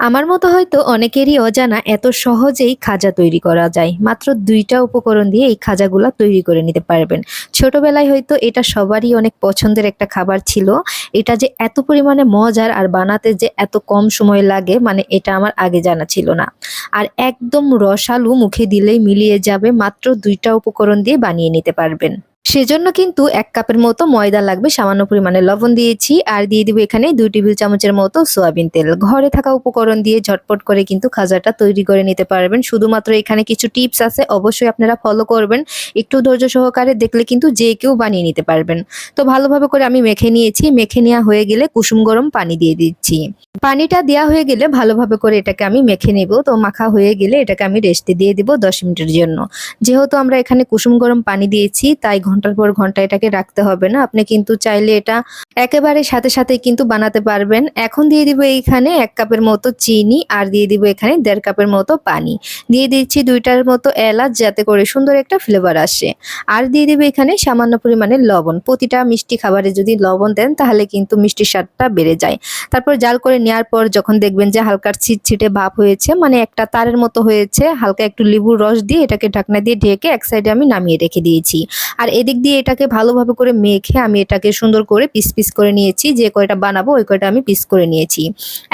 আমার মতো হয়তো অনেকেরই অজানা এত সহজেই খাজা তৈরি করা যায়। মাত্র দুইটা উপকরণ দিয়ে এই খাজাগুলা তৈরি করে নিতে পারবেন। ছোটবেলায় হয়তো এটা সবারই অনেক পছন্দের একটা খাবার ছিল। এটা যে এত পরিমাণে মজার আর বানাতে যে এত কম সময় লাগে মানে এটা আমার আগে জানা ছিল না। আর একদম রসালু মুখে দিলেই মিলিয়ে যাবে, মাত্র দুইটা উপকরণ দিয়ে বানিয়ে নিতে পারবেন। সেজন্য কিন্তু এক কাপের মতো ময়দা লাগবে, সামান্য পরিমাণে লবণ দিয়েছি। আর দিয়ে দিব এখানে দুই টেবিল চামচের মতো সোয়াবিন তেল। ঘরে থাকা উপকরণ দিয়ে ঝটপট করে কিন্তু খাজাটা তৈরি করে নিতে পারবেন। শুধুমাত্র এখানে কিছু টিপস আছে, অবশ্যই আপনারা ফলো করবেন। একটু ধৈর্য সহকারে দেখলে কিন্তু যে কেউ বানিয়ে নিতে পারবেন। তো ভালোভাবে করে আমি মেখে নিয়েছি। মেখে নেওয়া হয়ে গেলে কুসুম গরম পানি দিয়ে দিচ্ছি। পানিটা দেওয়া হয়ে গেলে ভালোভাবে করে এটাকে আমি মেখে নেব। তো মাখা হয়ে গেলে এটাকে আমি রেস্টে দিয়ে দিব দশ মিনিটের জন্য। যেহেতু আমরা এখানে কুসুম গরম পানি দিয়েছি, তাই ঘণ্টার পর ঘণ্টা এটাকে রাখতে হবে না। আপনি কিন্তু চাইলে এটা একেবারে সাথে সাথে কিন্তু বানাতে পারবেন। এখন দিয়ে দিব এইখানে এক কাপের মতো চিনি আর দিয়ে দিব এখানে দেড় কাপের মতো পানি। দিয়ে দিচ্ছি দুইটার মতো এলাচ যাতে করে সুন্দর একটা ফ্লেভার আসে। আর দিয়ে দিব এখানে সামান্য পরিমাণে লবণ। প্রতিটা মিষ্টি খাবারে যদি লবণ দেন তাহলে কিন্তু মিষ্টির স্বাদটা বেড়ে যায়। তারপর জাল করে নেওয়ার পর যখন দেখবেন যে হালকা ছিটছিটে ভাব হয়েছে মানে একটা তারের মতো হয়েছে, হালকা একটু লেবুর রস দিয়ে এটাকে ঢাকনা দিয়ে ঢেকে এক সাইডে আমি নামিয়ে রেখে দিয়েছি। আর এদিক দিয়ে এটাকে ভালোভাবে করে মেখে আমি এটাকে সুন্দর করে পিস পিস করে নিয়েছি। যে কয়টা বানাবো ওই কয়টা আমি পিস করে নিয়েছি।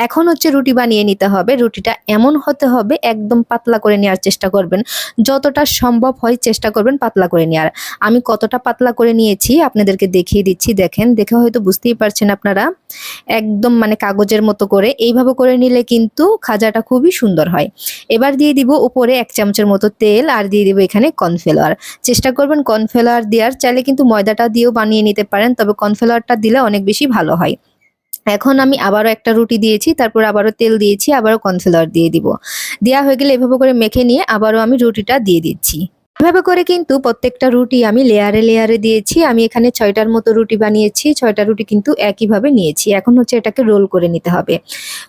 এখন হচ্ছে রুটি বানিয়ে নিতে হবে। রুটিটা এমন হতে হবে, একদম পাতলা করে নেওয়ার চেষ্টা করবেন। যতটা সম্ভব হয় চেষ্টা করবেন পাতলা করে নেওয়ার। আমি কতটা পাতলা করে নিয়েছি আপনাদেরকে দেখিয়ে দিচ্ছি, দেখেন। দেখে হয়তো বুঝতেই পারছেন আপনারা। একদম মানে কাগজের মতো করে। এইভাবে করে নিলে কিন্তু খাজাটা খুবই সুন্দর হয়। এবার দিয়ে দিব উপরে এক চামচের মতো তেল আর দিয়ে দিব এখানে কর্নফ্লাওয়ার। চেষ্টা করবেন কর্নফ্লাওয়ার দেওয়ার চাইলে কিন্তু ময়দাটা দিয়েও বানিয়ে নিতে পারেন, তবে কর্নফ্লাওয়ারটা দিলে অনেক বেশি ভালো হয়। এখন আমি আবারও একটা রুটি দিয়েছি, তারপর আবারও তেল দিয়েছি, আবারও কর্নফ্লাওয়ার দিয়ে দিব। দেওয়া হয়ে গেলে এভাবে করে মেখে নিয়ে আবারও আমি রুটিটা দিয়ে দিচ্ছি। এভাবে করে কিন্তু প্রত্যেকটা রুটি আমি লেয়ারে লেয়ারে দিয়েছি। আমি এখানে ছয়টার মতো রুটি বানিয়েছি, ছয়টা রুটি কিন্তু একইভাবে নিয়েছি। এখন হচ্ছে এটাকে রোল করে নিতে হবে।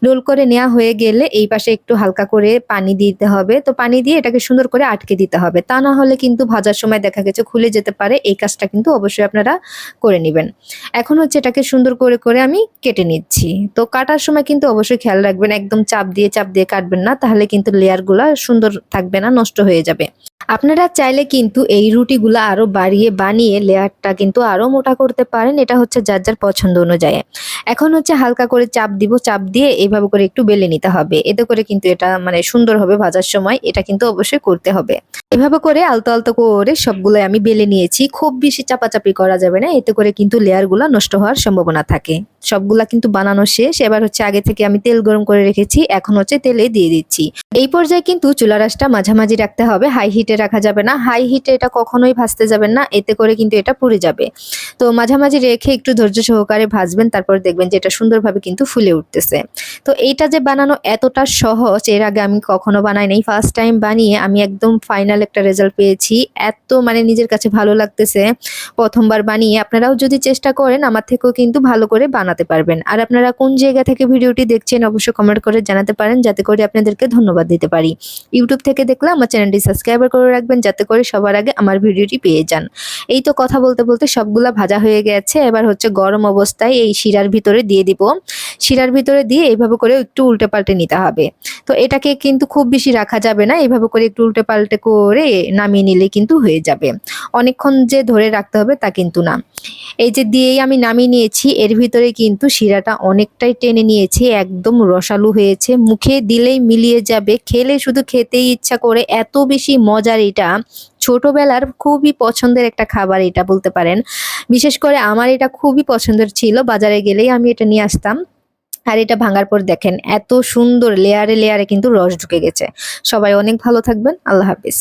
রোল করে নেওয়া হয়ে গেলে এই পাশে একটু হালকা করে পানি দিতে হবে। তো পানি দিয়ে এটাকে সুন্দর করে আটকে দিতে হবে। তা না হলে কিন্তু ভাজার সময় দেখা গেছে খুলে যেতে পারে। এই কাজটা কিন্তু অবশ্যই আপনারা করে নেবেন। এখন হচ্ছে এটাকে সুন্দর করে করে আমি কেটে নিচ্ছি। তো কাটার সময় কিন্তু অবশ্যই খেয়াল রাখবেন। একদম চাপ দিয়ে চাপ দিয়ে কাটবেন না। তাহলে কিন্তু লেয়ারগুলো সুন্দর থাকবে না, নষ্ট হয়ে যাবে। আপনারা চাইলে কিন্তু এই রুটিগুলো আরও বাড়িয়ে বানিয়ে লেয়ারটা কিন্তু আরও মোটা করতে পারেন। এটা হচ্ছে যার যার পছন্দ অনুযায়ী। এখন হচ্ছে হালকা করে চাপ দিব, চাপ দিয়ে এইভাবে করে একটু বেলে নিতে হবে। এতে করে কিন্তু এটা মানে সুন্দর হবে ভাজার সময়। এটা কিন্তু অবশ্যই করতে হবে। এভাবে করে আলতো আলতো করে সবগুলো আমি বেলে নিয়েছি। খুব বেশি চাপাচাপি করা যাবে না। এতে করে কিন্তু লেয়ারগুলো নষ্ট হওয়ার সম্ভাবনা থাকে। সবগুলা কিন্তু বানানো শেষ। এবার হচ্ছে আগে থেকে আমি তেল গরম করে রেখেছি। এখন হচ্ছে তেলে দিয়ে দিচ্ছি। এই পর্যায়ে কিন্তু চুলা রাসটা মাঝামাঝি রাখতে হবে। হাই হিটে রাখা যাবে না। হাই হিটে এটা কখনোই ভাজতে যাবেন না। এতে করে কিন্তু এটা পুড়ে যাবে। তো মাঝামাঝি রেখে একটু ধৈর্য সহকারে ভাজবেন, তারপর দেখবেন যে এটা সুন্দরভাবে কিন্তু ফুলে উঠতেছে। তো এইটা যে বানানো এতটা সহজ, এর আগে আমি কখনো বানাই নাই। ফার্স্ট টাইম বানিয়ে আমি একদম ফাইনাল একটা রেজাল্ট পেয়েছি। এত মানে নিজের কাছে ভালো লাগতেছে। প্রথমবার বানিয়ে আপনারাও যদি চেষ্টা করেন, আমার থেকেও কিন্তু ভালো করে বানাতে পারবেন। আর আপনারা কোন জায়গা থেকে ভিডিওটি দেখছেন, অবশ্যই কমেন্ট করে জানাতে পারেন। যাতে করে আপনাদেরকে ধন্যবাদ দিতে পারি। ইউটিউব থেকে দেখলে আমার চ্যানেলটি সাবস্ক্রাইবার করে রাখবেন যাতে করে সবার আগে আমার ভিডিওটি পেয়ে যান। এই তো কথা বলতে বলতে সবগুলা ভাজা হয়ে গেছে। এবার হচ্ছে গরম অবস্থায় এই শিরার ভিতরে দিয়ে দিব। শিরার ভিতরে দিয়ে এইভাবে করে একটু উল্টে পাল্টে নিতে হবে। তো এটাকে কিন্তু খুব বেশি রাখা যাবে না। এইভাবে করে একটু উল্টে পাল্টে করে নামিয়ে নিলে কিন্তু হয়ে যাবে। অনেকক্ষণ যে ধরে রাখতে হবে তা কিন্তু না। এই যে দিয়েই আমি নামিয়ে নিয়েছি, এর ভিতরে কিন্তু শিরাটা অনেকটাই টেনে নিয়েছে। একদম রসালো হয়েছে। মুখে দিলেই মিলিয়ে যাবে। খেলে শুধু খেতেই ইচ্ছা করে। এত বেশি মজার এটা ছোটবেলার খুবই পছন্দের একটা খাবার এটা বলতে পারেন। বিশেষ করে আমার এটা খুবই পছন্দের ছিল, বাজারে গেলেই আমি এটা নিয়ে আসতাম। আর এটা ভাঙার পর দেখেন, এত সুন্দর লেয়ারে লেয়ারে কিন্তু রস ঢুকে গেছে। সবাই অনেক ভালো থাকবেন, আল্লাহ হাফিজ।